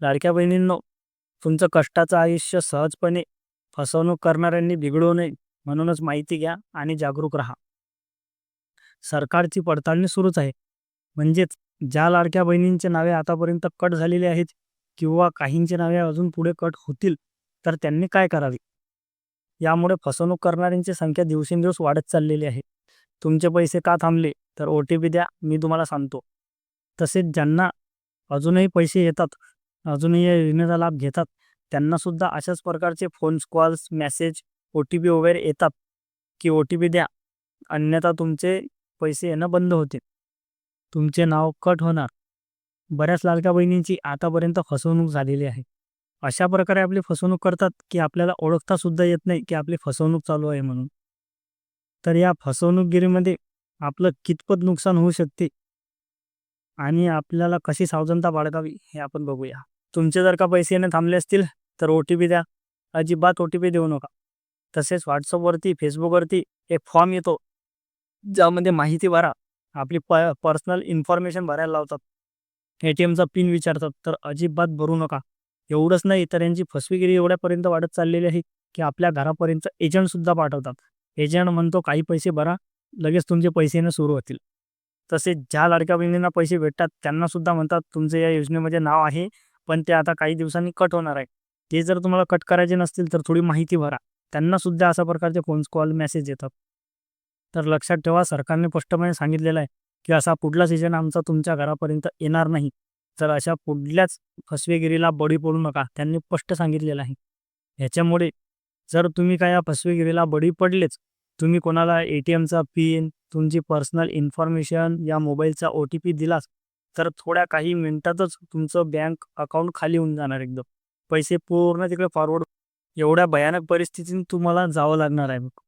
लाडक्या बहिणींनो तुमचं कष्टाचं आयुष्य सहजपणे फसवणूक करणाऱ्यांनी बिघडू नये म्हणूनच माहिती घ्या आणि जागरूक राहा. सरकारची पडताळणी सुरूच आहे. म्हणजेच ज्या लाडक्या बहिणींचे नावे आतापर्यंत कट झालेले आहेत किंवा काहींचे नावे अजून पुढे कट होतील तर त्यांनी काय करावे? यामुळे फसवणूक करणाऱ्यांची संख्या दिवसेंदिवस वाढत चाललेली आहे. तुमचे पैसे का थांबले तर ओ टी पी द्या मी तुम्हाला सांगतो. तसेच ज्यांना अजूनही पैसे येतात अजूनही या योजनेचा लाभ घेतात. त्यांनासुद्धा अशाच प्रकारचे phones calls message O T P वगैरे येतात की ओ टी पी द्या. अन्यथा तुमचे पैसे येणं बंद होते तुमचे नाव कट होणार. बऱ्याच लाडक्या बहिणींची आतापर्यंत फसवणूक झालेली आहे. अशा प्रकारे आपली फसवणूक करतात की आपल्याला ओळखता सुद्धा येत नाही की आपली फसवणूक चालू आहे म्हणून. तर या फसवणूकगिरीमध्ये आपलं कितपत नुकसान होऊ शकते आणि आपल्याला कशी सावधानता बाळगावी हे आपण बघूया. तुमचे जर का पैसे येणे थांबले असतील तर ओ टी पी द्या. अजिबात ओ टी पी देऊ नका. तसेच व्हॉट्सअपवरती फेसबुकवरती एक फॉर्म येतो. ज्यामध्ये माहिती भरा. आपली प पर्सनल इन्फॉर्मेशन भरायला लावतात. ए टी एमचा पिन विचारतात. तर अजिबात भरू नका. एवढंच नाही तर यांची फसवेगिरी एवढ्यापर्यंत वाढत चाललेली आहे की आपल्या घरापर्यंत एजंटसुद्धा पाठवतात. एजंट म्हणतो काही पैसे भरा. लगेच तुमचे पैसे येणं सुरू होतील. तसेच ज्या लाडक्या बहिणींना पैसे भेटतात त्यांना सुद्धा म्हणतात तुमचं या योजनेमध्ये नाव आहे पण ते आता काही दिवसांनी कट होणार आहे. ते जर तुम्हाला कट करायचे नसतील तर थोडी माहिती भरा. त्यांना सुद्धा अशा प्रकारचे फोन कॉल मेसेज येतात. तर लक्षात ठेवा सरकारने स्पष्टपणे सांगितलेलं आहे की असा पुढला सीजन आमचा तुमच्या घरापर्यंत येणार नाही. तर अशा पुढल्याच फसवेगिरीला बळी पडू नका त्यांनी स्पष्ट सांगितलेलं आहे. ह्याच्यामुळे जर तुम्ही काय या फसवेगिरीला बळी पडलेच तुम्ही कोणाला ए टी एमचा पिन तुमची पर्सनल इन्फॉर्मेशन या मोबाईलचा ओ टी पी दिलास तर थोड्या काही मिनिटातच तुमचं बँक अकाउंट खाली होऊन जाणार एकदम. पैसे पूर्ण तिकडे फॉरवर्ड एवढ्या भयानक परिस्थितीतून तुम्हाला जावं लागणार आहे मग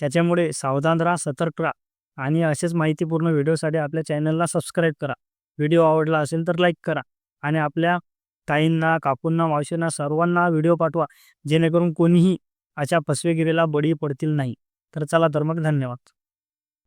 त्याच्यामुळे सावधान राहा सतर्क राहा आणि असेच माहितीपूर्ण व्हिडिओसाठी आपल्या चॅनलला सबस्क्राईब करा. व्हिडिओ आवडला असेल तर लाईक करा आणि आपल्या ताईंना काकूंना मावशींना सर्वांना व्हिडिओ पाठवा जेणेकरून कोणीही अशा फसवेगिरीला बळी पडतील नाही. तर चला तर मग धन्यवाद.